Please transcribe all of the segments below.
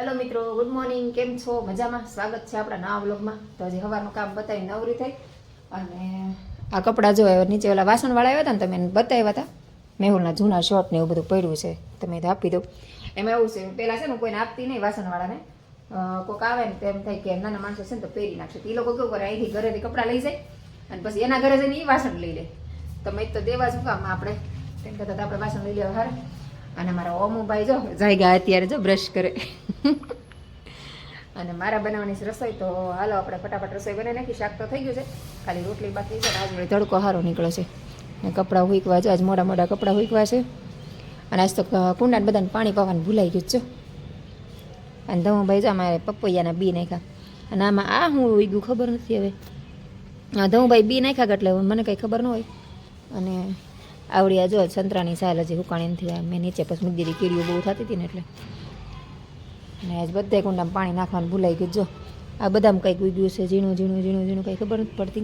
Hello મિત્રો good morning કેમ છો? મજામાં? સ્વાગત છે આપણા નવા વ્લોગમાં. તો હજી સવારનું કામ બતાવી નવરી થઈ. અને આ કપડાં જો નીચે ઓલા વાસણવાળા આવ્યા હતા ને તમે બતાવ્યા હતા. મેહુલના જૂના શર્ટ એવું બધું પડ્યું છે. તમે તો આપી દો એમાં એવું છે પહેલાં છે ને કોઈને આપતી નહીં વાસણવાળાને. કોઈક આવે ને તેમ થાય કે નાના માણસો છે ને તો પહેરી નાખશે. એ લોકો કેવું કરે, અહીંથી ઘરેથી કપડાં લઈ જાય અને પછી એના ઘરે જઈને એ વાસણ લઈ લે. તમે તો દેવા શું કામ આપણે? તેમ કરતાં આપણે વાસણ લઈ લેવા, હારે. અને મારા ઓમુભાઈ જો જાયગા અત્યારે જો બ્રશ કરે. અને મારા બનાવવાની રસોઈ, તો હાલો આપણે ફટાફટ રસોઈ બનાવી નાખી. શાક તો થઈ ગયું છે. ખાલી રોટલી બાકી છે. આજ વળી તડકો સારો નીકળે છે. ને કપડાં હુંકવા છે. આજ મોટા મોટા કપડાં હુંકવા છે. અને આજ તો કુંડાને બધાને પાણી પાવાનું ભૂલાઈ ગયું છે અને ધમુભાઈ જો અમારે પપૈયાના બી નાખ્યા. અને આમાં આ હું ઉગ્યું ખબર નથી હવે. ધમુભાઈ બી નાખ્યા એટલે મને કંઈ ખબર ન હોય. અને આવડી આ જો સંતરાની સાલ હજી હુકાણી નથી આ મેં નીચે પછી મૂકી દીધી. કીડીઓ બહુ થતી હતી ને એટલે. અને આજ બધે કુંડામાં પાણી નાખવાનું ભૂલાઈ ગયું. જો, આ બધામાં કંઈક ઉગ્યું છે, ઝીણું ઝીણું ઝીણું ઝીણું, કંઈ ખબર નથી પડતી.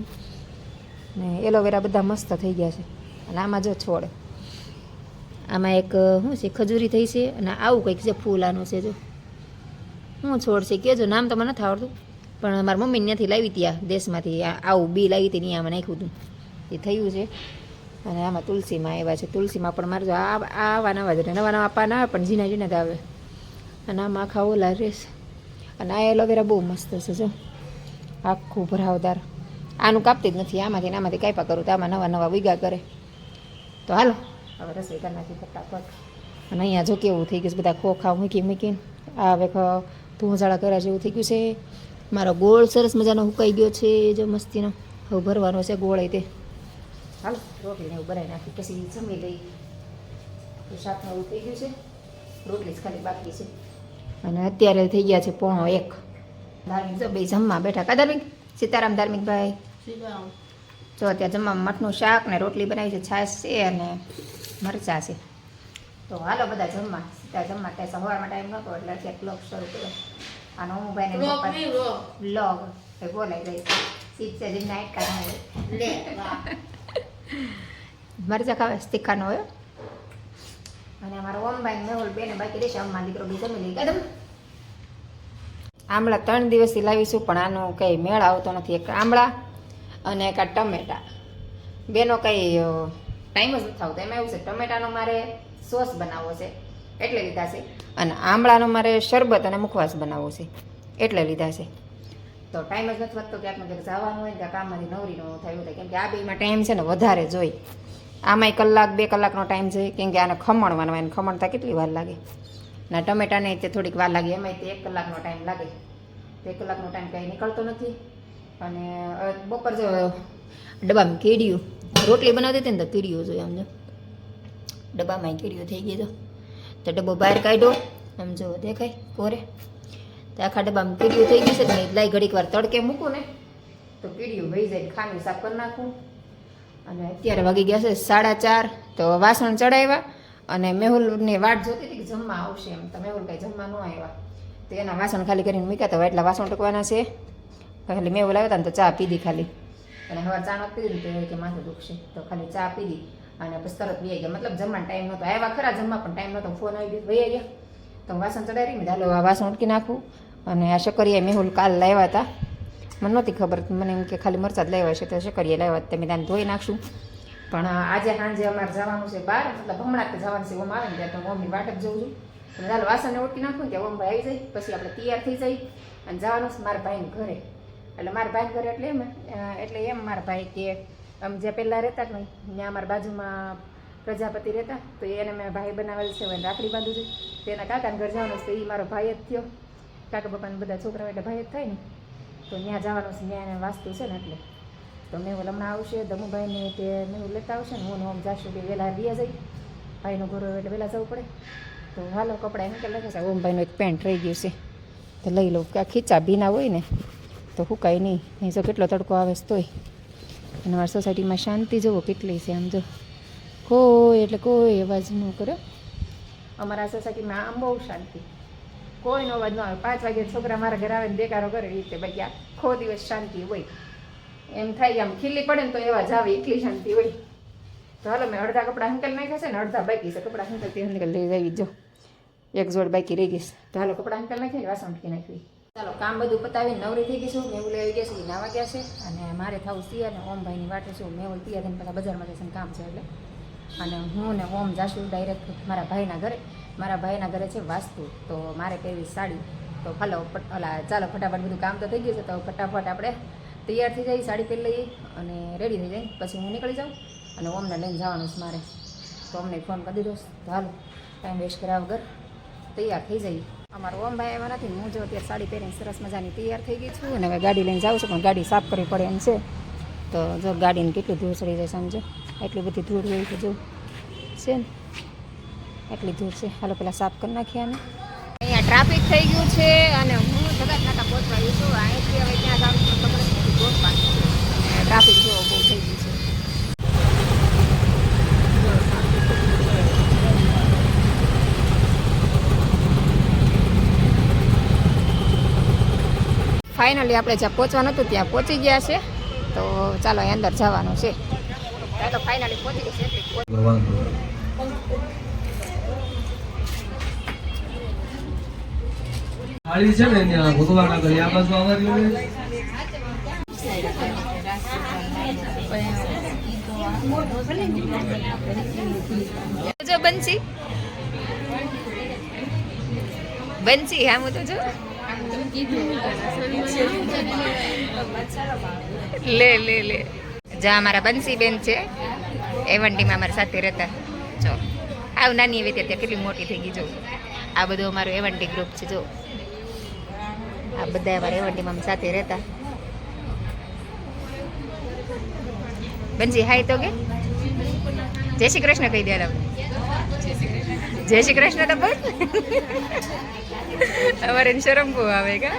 ને એલોવેરા બધા મસ્ત થઈ ગયા છે. અને આમાં જો છોડ. આમાં એક, શું છે, ખજૂરી થઈ છે અને આવું કંઈક છે ફૂલ આનું છે જો. હું છોડ છે કહેજો નામ તો મને નથી આવડતું. પણ મારી મમ્મી ત્યાંથી લાવી હતી દેશમાંથી. આવું બી લાવી હતી ત્યાં આમાં નાખ્યું હતું. એ થયું છે. અને આમાં તુલસીમાં આવ્યા છે. તુલસીમાં પણ મારે આ આવા નવા જ. નવા નવા પાન આવે પણ ઝીણા ઝીણા જ આવે. અને આમાં આખા ઓલા રહેશે અને આ એલોવેરા બહુ મસ્ત છે, જો. આખું ભરાવદાર. આનું કાપતી જ નથી. આમાંથી ને આમાંથી કાપ્યા કરું તો આમાં નવા નવા વિગા કરે. તો હાલો. હવે રસોઈ કરી નાખી ફટાફટ. અને અહીંયા જો કેવું થઈ ગયું છે, બધા ખોખા મૂકી મૂકીને. આ હવે ધૂંઝાળા કર્યા જેવું થઈ ગયું છે. મારો ગોળ સરસ મજાનો હુકાઈ ગયો છે, જો મસ્તીનો. હવે ભરવાનો છે ગોળ એ તે. હાલો રોટલીને એવું બનાવી નાખી. પછી જમી લઈ. શાકમાં એવું થઈ ગયું છે. રોટલી જ ખાલી બાકી છે. અને અત્યારે થઈ ગયા છે પોણો એક. ધાર્મિક જો બે જમવા બેઠા કા ધાર્મિક? સીતારામ ધાર્મિકભાઈ જો અત્યારે જમવા મઠનું શાક ને રોટલી બનાવી છે છાશ છે અને મરચાં છે. તો હાલો બધા જમવા. સીતા જમવા ત્યાં સવારમાં ટાઈમ નહોતો એટલે અત્યારે બ્લોગ શરૂ કર્યો. આનો હું ભાઈને નહીં, vlog. vlog. એ બોલાઈ સીટ છે જે લે, વાહ. મરચા ખાવે તીખાનો હોય. અને અમારા ઓમભાઈ મેહુલ બેને બાકી રહેશે. અમ્મા દીકરો બી જમી લઈ કદમ આમળા ત્રણ દિવસથી લાવીશું, પણ આનો કંઈ મેળ આવતો નથી. એક આમળા અને એક આ ટમેટા. બેનો કંઈ ટાઈમ જ નથી આવતો. એમાં એવું છે, ટમેટાનો મારે સોસ બનાવવો છે. એટલે લીધા છે. અને આમળાનો મારે શરબત અને મુખવાસ બનાવવો છે. એટલે લીધા છે. તો ટાઈમ જ નથી વધતો ક્યાંક ક્યાંક જવાનું હોય ત્યાં કામમાંથી નવરી ન થાય થાય. કેમ કે આ બેમાં ટાઈમ છે ને વધારે જોઈ. આમાંય કલાક, બે કલાકનો ટાઈમ છે. કેમ કે આને ખમણવાનો હોય ખમણતા કેટલી વાર લાગે. ના, ટમેટાને તે થોડીક વાર લાગે. એમાંય તે એક કલાકનો ટાઈમ લાગે. તે એક કલાકનો ટાઈમ કંઈ નીકળતો નથી. અને બપોર જો ડબ્બામાં કેડિયું રોટલી બનાવતી હતી ને તો કીડીઓ જોઈએ આમ જો. ડબ્બામાં કીડિયું થઈ જો. તો ડબ્બો બહાર કાઢ્યો. આમ જો, દેખાય, કોરે. તો આખા આમ કીડિયું થઈ ગયું છે ને લાઈ ઘડીક વાર તડકે મૂકું ને, તો કીડિયું વહી જાય ખાંડ સાફ કરી નાખું. અને અત્યારે વાગી ગયા છે સાડા ચાર, તો વાસણ ચડાવ્યા અને મેહુલની વાટ જોતી હતી કે જમવા આવશે એમ. તો મેહુલ કાંઈ જમવા ન આવ્યા. તો એના વાસણ ખાલી કરીને મૂક્યા તો એટલા વાસણ ટકવાના છે. ખાલી મેહુલ આવ્યા હતા ને તો ચા પીધી ખાલી. અને હવે ચા નથી પીધી તો કે માથું દુખશે. તો ખાલી ચા પીધી અને પછી તરત વી ગયા. મતલબ જમવાનો ટાઈમ નહોતો. આવ્યા ખરા જમવા પણ ટાઈમ નહોતો. ફોન આવી ગયો વહી ગયા તો વાસણ ચડાવી મેં ચાલો આ વાસણ ઉટકી નાખું. અને આ શકરિયા મેહુલ કાલ લાવ્યા હતા. મને નહોતી ખબર, મને એમ કે ખાલી મરચાં લાવ્યા છે, તો શકરીએ લાવ્યા હતા. તમે ત્યાં ધોઈ નાખશું. પણ આજે સાંજે અમારે જવાનું છે બહાર, મતલબ હમણાં જ જવાનું છે ઓમ આવે ને ત્યાં તો મમ્મી વાટ જ જઉં છું. અને ચાલો વાસણને ઉટકી નાખું ને ત્યાં ઓમ ભાઈ આવી જાય, પછી આપણે તૈયાર થઈ જઈ અને જવાનું છે મારા ભાઈને ઘરે. એટલે મારા ભાઈ ઘરે એટલે એમ એટલે એમ મારા ભાઈ કે આમ જે પહેલાં રહેતા ને, ત્યાં અમારા બાજુમાં પ્રજાપતિ રહેતા, તો એને મેં ભાઈ બનાવેલ છે રાખડી બાંધું છે. તેના કાકાને ઘર જવાનું છે, તો એ મારો ભાઈ જ થયો. કાકા બાપાને બધા છોકરાઓ એટલે ભાઈ જ થાય ને. તો ત્યાં જવાનું છે ત્યાં વાસ્તુ છે ને એટલે. તો મેં હમણાં આવશે, દમુભાઈને તે મેં લેતા આવશે ને, હું આમ જાશું કે વહેલા રહ્યા જઈ. ભાઈનો ઘર એટલે વહેલા જવું પડે. તો હાલો, કપડાં એને કે લખે છે. ઓમભાઈનું એક પેન્ટ રહી ગયું છે. તો લઈ લઉં. કે ખીચા ભીના હોય ને, તો હું કાંઈ નહીં. નહીં જો કેટલો તડકો આવે તોય. અને અમારી સોસાયટીમાં શાંતિ જુઓ કેટલી છે આમ જો. કોઈ એટલે કોઈ અવાજ ન કરે. અમારા સોસાયટીમાં આમ બહુ શાંતિ. કોઈનો અવાજ ન આવે. પાંચ વાગે છોકરા મારા ઘરે આવે ને દેકારો કરે એ રીતે બાકી આખો દિવસ શાંતિ હોય. એમ થાય આમ ખીલી પડે ને તો એવા જાવે એટલી શાંતિ હોય. તો હાલો, મેં અડધા કપડાં હંકલ નાખ્યા છે ને, અડધા બાકી છે. કપડાં હંકલ તે હંકલ લઈ આવી જો. એક જોડ બાકી રહી ગઈશ તો હાલો, કપડાં અંકલ નાખી વાસણ મૂકી નાખવી. ચાલો, કામ બધું પતાવીને નવરી થઈ ગઈશું મેં આવી ગયા છે નાવા ગયા છે. અને મારે થવું તૈયાર ને, ઓમભાઈની વાટે છું. મેં તૈયાર થઈને પેલા બજારમાં જશે કામ છે એટલે. અને હું ને ઓમ જાશું ડાયરેક્ટ મારા ભાઈના ઘરે. મારા ભાઈના ઘરે છે વાસ્તુ. તો મારે પહેરવી સાડી. તો હાલો ઓલા ચાલો, ફટાફટ બધું કામ તો થઈ ગયું છે, તો ફટાફટ આપણે તૈયાર થઈ જઈએ સાડી પહેરી લઈએ અને રેડી થઈ જાય. પછી હું નીકળી જાઉં અને ઓમને લઈને જવાનું છે મારે. તો અમને ફોન કરી દીધો. તો હાલો ટાઈમ વેસ્ટ કર્યા વગર તૈયાર થઈ જઈએ. અમારો ઓમ ભાઈ એવા નથી. હું જો અત્યારે સાડી પહેરીને સરસ મજાની તૈયાર થઈ ગઈ છું અને હવે ગાડી લઈને જાઉં છું, પણ ગાડી સાફ કરવી પડે એમ છે. તો જો ગાડીને કેટલી ધૂળ ચડી જાય સમજો? એટલી બધી ધૂળ હોય તો જો, છે ને? એટલી ધૂળ છે. હાલો, પેલા સાફ કરી નાખીએ આને. અહીંયા ટ્રાફિક થઈ ગયું છે અને હું જગત નાકા પહોંચવા ગયું છું. અહીંથી હવે ત્યાં જાઉં છું ખબર નથી ગોઠવાનું ટ્રાફિક જો બહુ થઈ ગયું છે. ફાઇનલી આપણે જ્યાં પહોંચવાનું હતું, ત્યાં પહોંચી ગયા છે. તો ચાલો અંદર જવાનું છે. ચાલો ફાઇનલી પહોંચી પહોંચ- થાળી છે ને ત્યાં ભગવાન આગળ આ બાજુ આવવા હોય જો બંસી. બંસી હા હું તો જો. લે લે લે. જા અમારા બંસીબેન છે. એવંટીમાં અમારા સાથે રહેતા. જો, આવ નાની એવી ત્યાં કેટલી મોટી થઈ ગઈ, જો. આ બધું અમારું એવંટી ગ્રુપ છે, જો. આ બધા અમારા એવંટીમાં અમે સાથે રહેતા. બંસી હાય તો કે? જય શ્રી કૃષ્ણ કહી દે જય શ્રી કૃષ્ણ તો બોલ. અમારે શરમ બહુ આવે, કા?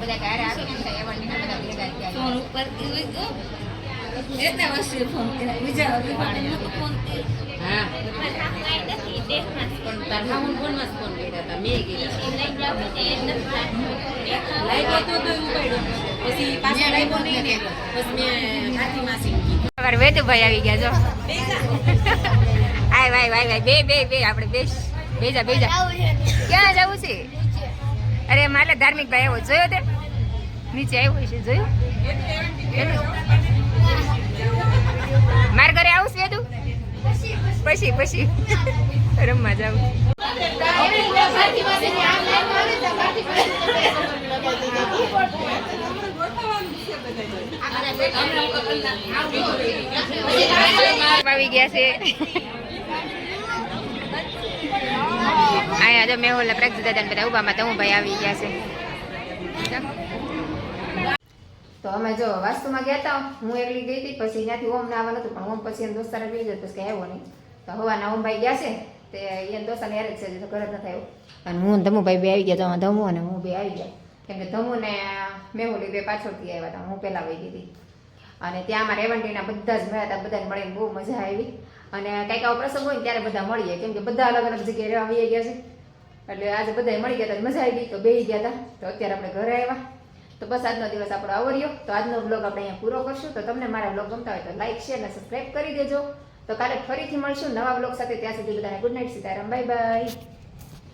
બધા ઘરે આવીને એમ થાય, એવંટીના બધા ભેગા થયા. ફોન ઉપર એટલા વર્ષે ફોન કર્યા બીજા ફોન હા. પણ તાર મામા ફોનમાં ફોન કર્યા હતા. મેં કર્યા લાગ્યો તો તો ઉપાડ્યો પછી પાછો લાગ્યો નહીં ને પછી મેં કાકી માસી કીધું. વેદુભાઈ આવી ગયા જો. આય વાય વાય વાય. બે બે બે. આપણે બેસ. બેજા બેજા. ક્યાં જવું છે? અરે મારે ધાર્મિક ભાઈ આવ્યો જોયો તે? નીચે આવ્યો છે જોયું? મારા ઘરે આવું છે તું? પછી પછી. રમવા જાવ આવી ગયા છે. અહીંયા જો મેહુલ પ્રગતિ દાદા બધા ઉભામાં તો હું ભાઈ આવી ગયા છે. તો અમે જો વાસ્તુમાં ગયા હતા હું એકલી ગઈ હતી પછી ત્યાંથી ઓમ ના આવવાનું હતું પણ ઓમ પછી એમ દોસ્તારે બી જતો કે આવ્યો નહીં. તો હવાના ઓમ ભાઈ ગયા છે, તે એ દોસ્તાને યાર છે તો ઘરે નથી આવ્યો. અને હું ધમુભાઈ બે આવી ગયા તો ધમુ અને હું બે આવી ગયા. કેમ કે ધમુ ને મેહુલી બે પાછળથી આવ્યા હતા હું પહેલાં વહી ગઈ અને ત્યાં અમારે એવન્ટીના બધા જ મળ્યા હતા બધાને મળીને બહુ મજા આવી. અને કંઈક આવો પ્રસંગ હોય ત્યારે બધા મળીએ, કેમ કે બધા અલગ અલગ જગ્યાએ રહેવા ગયા છે. એટલે આજે બધા મળી ગયા હતા મજા આવી ગઈ, તો બે ગયા હતા તો અત્યારે આપણે ઘરે આવ્યા. તો બસ આજનો દિવસ આપણો આવો તો આજનો બ્લોગ આપણે અહીંયા પૂરો કરશું. તો તમને મારા બ્લોગ ગમતા હોય તો લાઈક શેર અને સબસ્ક્રાઈબ કરી દેજો. તો કાલે ફરીથી મળશું નવા બ્લોગ સાથે. ત્યાં સુધી બધાને good night Sitaram. Bye bye